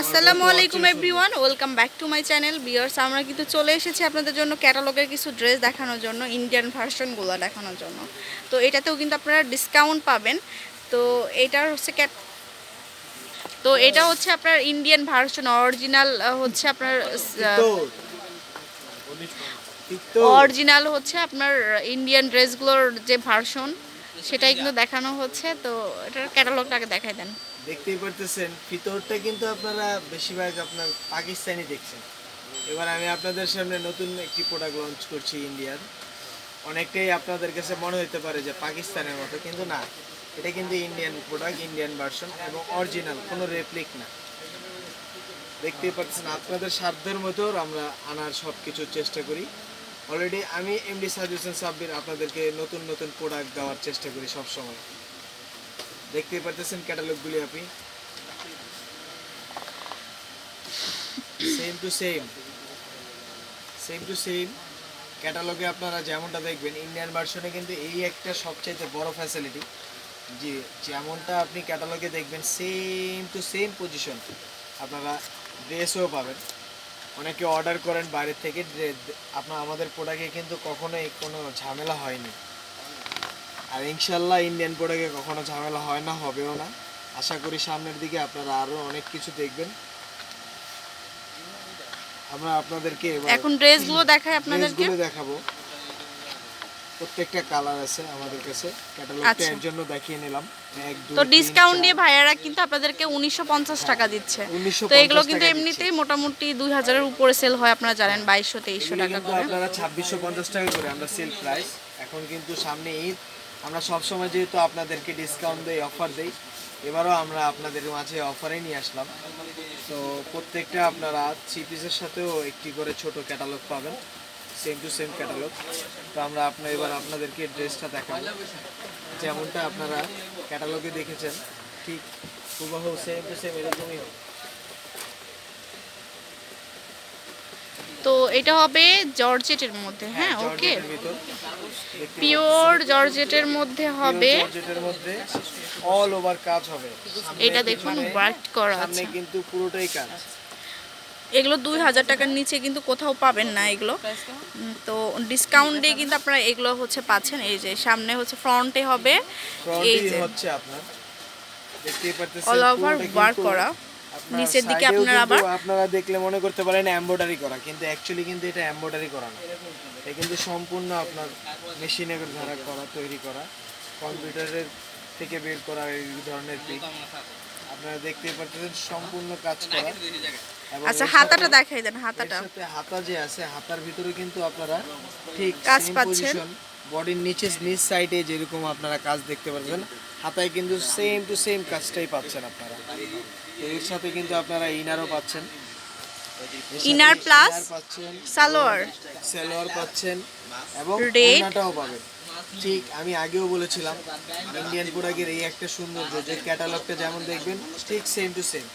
আসসালামু আলাইকুম everyone, welcome back to my channel. বিয়ার্স আমরা কিন্তু চলে এসেছি আপনাদের জন্য ক্যাটালগের কিছু ড্রেস দেখানোর জন্য ইন্ডিয়ান ভার্সনগুলো দেখানোর জন্য। তো এটাতেও কিন্তু আপনারা ডিসকাউন্ট পাবেন। তো এটার হচ্ছে ক্যাট তো এটা হচ্ছে আপনার ইন্ডিয়ান ভার্সন অরিজিনাল হচ্ছে আপনার অরিজিনাল হচ্ছে আপনার ইন্ডিয়ান ড্রেসগুলোর যে ভার্সন সেটাই কিন্তু দেখানো হচ্ছে। তো এটার ক্যাটালগটাকে দেখাই দেন। দেখতেই পারতেছেন, ভিতরটা কিন্তু আপনারা বেশিরভাগ আপনার পাকিস্তানি দেখছেন। এবার আমি আপনাদের সামনে নতুন একটি প্রোডাক্ট লঞ্চ করছি ইন্ডিয়ার। অনেকটাই আপনাদের কাছে মনে হতে পারে যে পাকিস্তানের মতো, কিন্তু না। এটা কিন্তু ইন্ডিয়ান প্রোডাক্ট ইন্ডিয়ান ভার্সন এবং অরিজিনাল কোনো রেপ্লিক না। দেখতেই পাচ্ছেন, আপনাদের সাধ্যের মতো আমরা আনার সব কিছুর চেষ্টা করি। অলরেডি আমি এমডি সাজেশন সাব্বির আপনাদেরকে নতুন নতুন প্রোডাক্ট দেওয়ার চেষ্টা করি সব দেখতেই পাচ্ছেন ক্যাটালগুলি আপনি। Same to same same to same ক্যাটালগে আপনারা যেমনটা দেখবেন ইন্ডিয়ান ভার্সনে কিন্তু এই একটা সবচাইতে বড় ফ্যাসিলিটি যে যেমনটা আপনি ক্যাটালগে দেখবেন সেম টু সেম পজিশন আপনারা ড্রেসও পাবেন। অনেকে অর্ডার করেন বাইরের থেকে আপনার আমাদের প্রোডাক্টে কিন্তু কখনোই কোনো ঝামেলা হয়নি। আর ইনশাল্লাহ ইন্ডিয়ান প্রোডাক্টে কখনো ঝামেলা হয় না হবেও না। আশা করি সামনের দিকে আপনারা আরও অনেক কিছু দেখবেন। আমরা আপনাদেরকে এখন ড্রেসগুলো দেখাই আপনাদেরকে। দেখাবো। প্রত্যেকটা কালার আছে আমাদের কাছে। ক্যাটালগটা আচ্ছা। এর জন্য দেখিয়ে নিলাম। এক দুই তো ডিসকাউন্ট দিয়ে ভাইয়ারা কিন্তু আপনাদেরকে উনিশশো পঞ্চাশ টাকা দিচ্ছে। তো এগুলো কিন্তু এমনিতেই মোটামুটি দুই হাজারের উপরে সেল হয় আপনারা জানেন বাইশশো তেইশশো এগুলি টাকা করে। আপনারা ছাব্বিশশো পঞ্চাশ টাকা করে আমরা সেল প্রাইস এখন কিন্তু সামনে ঈদ আমরা সবসময় যেহেতু আপনাদেরকে ডিসকাউন্ট দেই অফার দেই, এবারও আমরা আপনাদের মাঝে অফারে নিয়ে আসলাম। তো প্রত্যেকটা আপনারা থ্রি পিসের সাথেও একটি করে ছোট ক্যাটালগ পাবেন সেম টু সেম ক্যাটালগ তো আমরা আপনার এবার আপনাদেরকে ড্রেসটা দেখাবো। যেমনটা আপনারা ক্যাটালগে দেখেছেন, ঠিক হুবহু সেম টু সেম এরকমই তো এটা হবে জর্জেটের মধ্যে হ্যাঁ ওকে। ভিতর। দেখতে পিওর জর্জেটের মধ্যে হবে। জর্জেটের মধ্যে অল ওভার কাজ হবে। এটা দেখুন ওয়ার্ক করা সামনে আছে। কিন্তু পুরোটাই কাজ। এগুলো দুই হাজার টাকার নিচে কিন্তু কোথাও পাবেন না এগুলো। তো ডিসকাউন্ট দিয়ে কিন্তু আপনারা এগুলো হচ্ছে পাচ্ছেন। এই যে সামনে হচ্ছে ফ্রন্টে হবে। এই যে হচ্ছে আপনার। দেখতেই পারতেছেন অল ওভার ওয়ার্ক করা। নিচের দিকে আপনারা আবার? আপনারা দেখলে মনে করতে পারেন এমব্রয়ডারি করা কিন্তু অ্যাকচুয়ালি কিন্তু এটা এমব্রয়ডারি করা না। এটা কিন্তু সম্পূর্ণ আপনার মেশিনে দ্বারা করা তৈরি করা কম্পিউটারের থেকে বের করা এই ধরনের পিক আপনারা দেখতেই পারতেছেন সম্পূর্ণ কাজ করা। আচ্ছা হাতাটা দেখাই দেন হাতাটা। সাথে হাতা যে আছে হাতার ভিতরে কিন্তু আপনারা ঠিক কাজ পাচ্ছেন। বডির নিচে নিচ সাইডে যেরকম আপনারা কাজ দেখতে পাচ্ছেন হাতায় কিন্তু সেম টু সেম কাজটাই পাচ্ছেন আপনারা। এর সাথে কিন্তু আপনারা ইনারও পাচ্ছেন। inner পাচ্ছেন। সালোয়ার। সালোয়ার পাচ্ছেন এবং। ওড়নাটাও পাবেন। ঠিক আমি আগেও বলেছিলাম ইন্ডিয়ান প্রোডাক্টের এই একটা সৌন্দর্য যে ক্যাটালগটা যেমন দেখবেন ঠিক সেম টু সেম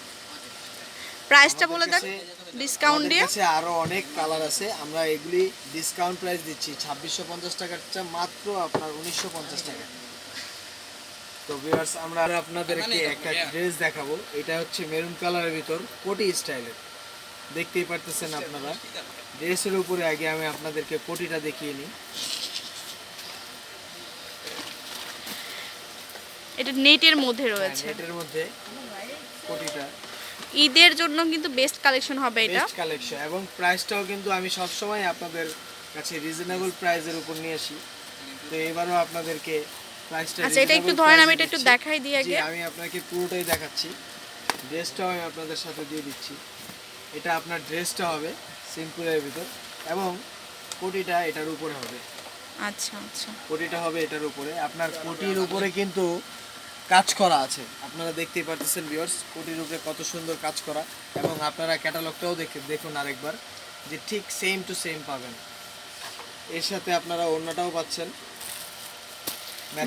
প্রাইসটা বলে দেন ডিসকাউন্ট দিয়ে। কাছে আরও অনেক কালার আছে। আমরা এগুলি ডিসকাউন্ট প্রাইস দিচ্ছি ছাব্বিশশো পঞ্চাশ টাকারটা মাত্র আপনার উনিশশো পঞ্চাশ টাকা। তো ভিউয়ার্স আমরা আপনাদেরকে একটা ড্রেস দেখাবো। এটা হচ্ছে মেরুন কালারের ভিতর কোটি স্টাইলের দেখতেই পারতেছেন আপনারা। ড্রেসের উপরে আগে আমি আপনাদেরকে কোটিটা দেখিয়ে নিই। এটা নেটের মধ্যে রয়েছে। নেটের মধ্যে কোটিটা। ঈদের জন্য কিন্তু বেস্ট কালেকশন হবে এটা। বেস্ট কালেকশন এবং প্রাইসটাও কিন্তু আমি সব সময় আপনাদের কাছে রিজনেবল প্রাইসের উপর নিয়ে আসি। তো এবারও আপনাদেরকে আচ্ছা এটা একটু ধরেন আমি এটা একটু দেখাই দিই আগে। আমি আপনাকে পুরোটাই দেখাচ্ছি। ড্রেসটাও আমি আপনাদের সাথে দিয়ে দিচ্ছি। এটা আপনার ড্রেসটা হবে সিম্পলের ভিতর এবং কোটিটা এটার উপরে হবে। আচ্ছা আচ্ছা। কোটিটা হবে এটার উপরে। আপনার কোটির উপরে কিন্তু কাজ করা আছে। আপনারা দেখতেই পারতেছেন ভিউয়ার্স কোটির উপরে কত সুন্দর কাজ করা এবং আপনারা ক্যাটালগটাও দেখে দেখুন আরেকবার যে ঠিক সেম টু সেম পাবেন। এর সাথে আপনারা অন্যটাও পাচ্ছেন।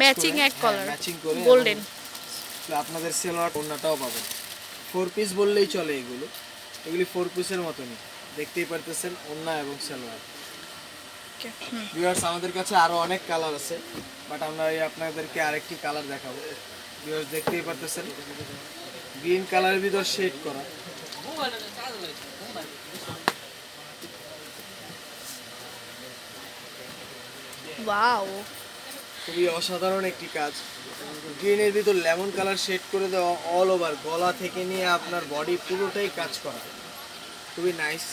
Matching এক colour, ম্যাচিং করে। এবং আপনাদের সেলোয়ার অন্যটাও পাবেন। ফোর পিস বললেই চলে এগুলো। এগুলি ফোর পিসের মতনই। দেখতেই পারতেছেন ওন্না এবং সেলোয়ার। ভিউয়ার্স আমাদের কাছে আরও অনেক কালার আছে বাট আমরা এই আপনাদেরকে আরেকটি কালার দেখাবো। ভিউয়ার্স দেখতেই পারতেছেন। গ্রিন কালারের ভিতর শেড করা। ওয়াও খুবই অসাধারণ একটি কাজ। গ্রিনের ভিতর লেমন কালার শেড করে দেওয়া অল ওভার গলা থেকে নিয়ে আপনার বডি পুরোটাই কাজ করা। খুবই নাইস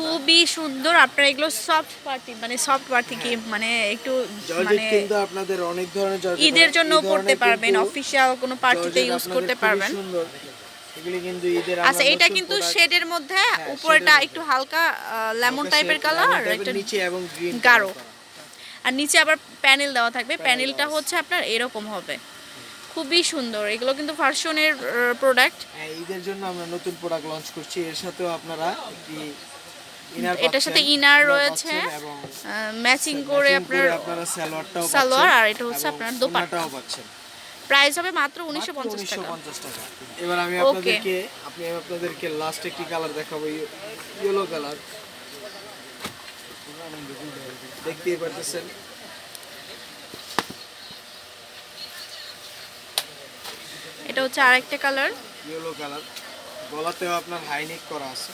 খুবই সুন্দর আপনারা এগুলো সফট পার্টি মানে সফট পার্টি কি মানে একটু মানে কিন্তু আপনাদের অনেক ধরনের ঈদের জন্য পড়তে পারবেন কিন্তু অফিসিয়াল কোনো পার্টিতে ইউজ করতে পারবেন। সুন্দর। এগুলি কিন্তু ঈদের আচ্ছা এটা কিন্তু শেডের মধ্যে হ্যাঁ, উপরটা একটু হালকা লেমন টাইপের কালার আর একটা নিচে এবং গ্রিন গাঢ়। আর নিচে আবার প্যানেল দেওয়া থাকবে। প্যানেলটা হচ্ছে আপনার এরকম হবে। খুবই সুন্দর। এগুলো কিন্তু ভার্সনের প্রোডাক্ট হ্যাঁ ঈদের জন্য আমরা নতুন প্রোডাক্ট লঞ্চ করছি। এর সাথেও আপনারা একটি এটার সাথে ইনার রয়েছে, ম্যাচিং করে আপনার সালোয়ার আর এটা হচ্ছে আপনার দোপাট্টা। ওড়নাটাও পাচ্ছেন। প্রাইস হবে মাত্র উনিশশো মাত্র পঞ্চাশ টাকা। 1950 টাকা। এবার আমি আপনাদেরকে আপনি আপনাদেরকে লাস্ট একটি কালার দেখাবো ইয়েলো কালার দেখতেই পারতেছেন। এটা হচ্ছে আরেকটা কালার। Yellow colour. গলাতেও আপনার হাইনেক করা আছে।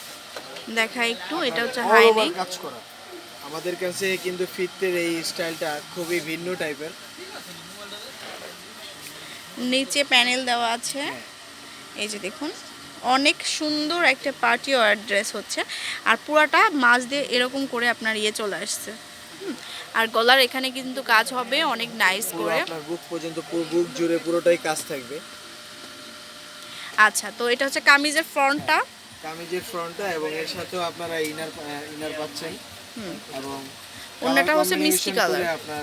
দেখা একটু এটা হচ্ছে হাই নেক কাজ করা। আমাদের কাছে কিন্তু ফিতের এই স্টাইলটা খুবই ভিন্ন টাইপের। নিচে প্যানেল দেওয়া আছে। হ্যাঁ। এই যে দেখুন। অনেক সুন্দর একটা পার্টি ওয়ার ড্রেস হচ্ছে। আর পুরাটা মাছ দিয়ে এরকম করে আপনার ইয়ে চলে আসছে। আর গলার এখানে কিন্তু কাজ হবে অনেক নাইস করে। আপনার বুক পর্যন্ত পুরো বুক জুড়ে পুরোটাই কাজ থাকবে। আচ্ছা তো এটা হচ্ছে কামিজের ফ্রন্টটা। কামিজের ফ্রন্টটা এবং এর সাথেও আপনারা ইনার ইনার পাচ্ছেন। এবং colour হচ্ছে মিষ্টি কালার আপনার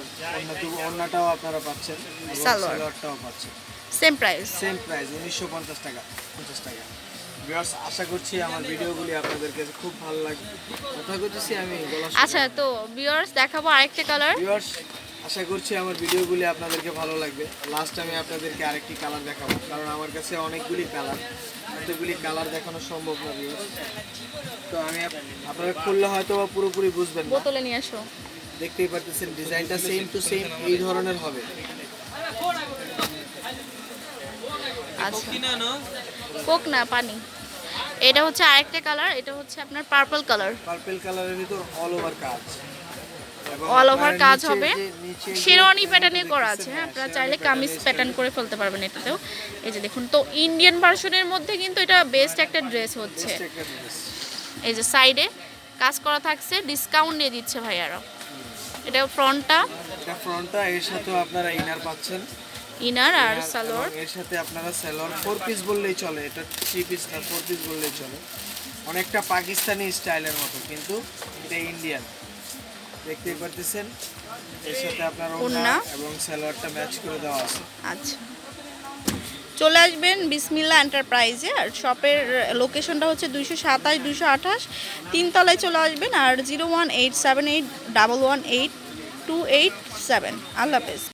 ওড়নাটাও আপনারা পাচ্ছেন। সালোয়ারটাও পাচ্ছেন। সেম প্রাইস সেম প্রাইস উনিশশো পঞ্চাশ টাকা পঞ্চাশ টাকা। ভিউয়ার্স আশা করছি আমার ভিডিওগুলি আপনাদের কাছে খুব ভালো লাগবে। কথা করতেছি আমি গলা আচ্ছা তো ভিউয়ার্স দেখাবো আরেকটা কালার ভিউয়ার্স আশা করছি আমার ভিডিওগুলি আপনাদেরকে ভালো লাগবে। লাস্ট আমি আপনাদেরকে আরেকটি কালার দেখাবো কারণ আমার কাছে অনেকগুলি কালার এতগুলি কালার দেখানো সম্ভব না ভিউয়ার্স তো আমি আপনারা খুললে হয়তো বা পুরোপুরি বুঝবেন না। বোতলে নিয়ে আসো। দেখতেই পারতেছেন ডিজাইনটা সেম টু সেম এই ধরনের হবে। আচ্ছা। কোক না পানি। এটা হচ্ছে আরেকটা কালার এটা হচ্ছে আপনার পার্পল কালার পার্পল কালারের ভিতর অল ওভার কাজ। অল ওভার কাজ হবে। শেরওয়ানি প্যাটার্নে করা আছে হ্যাঁ আপনারা চাইলে কামিজ প্যাটার্ন করে ফেলতে পারবেন এটাতেও। এই যে দেখুন তো ইন্ডিয়ান ভার্সনের মধ্যে কিন্তু এটা বেস্ট একটা ড্রেস হচ্ছে। এই যে সাইডে কাজ করা থাকছে ডিসকাউন্ট দিয়ে দিচ্ছে ভাইয়ারা এটা ফ্রন্টটা এটা ফ্রন্টটা এর সাথে আপনারা ইনার পাচ্ছেন। ইনার আর সালোয়ার। এর সাথে আপনারা সালোয়ার ফোর পিস বললেই চলে এটা থ্রি পিস না ফোর পিস বললেই চলে। অনেকটা পাকিস্তানি স্টাইলের মতো কিন্তু এটা ইন্ডিয়ান দেখতেই পারতেছেন এর সাথে আপনার ওড়না। এবং সালোয়ারটা ম্যাচ করে দেওয়া আছে। আচ্ছা। চলে আসবেন বিসমিল্লা এন্টারপ্রাইজে আর শপের লোকেশনটা হচ্ছে দুইশো সাতাশ দুইশো আঠাশ। তিনতলায় চলে আসবেন আর zero one eight seven eight double one eight two eight seven. আল্লাহ হাফেজ।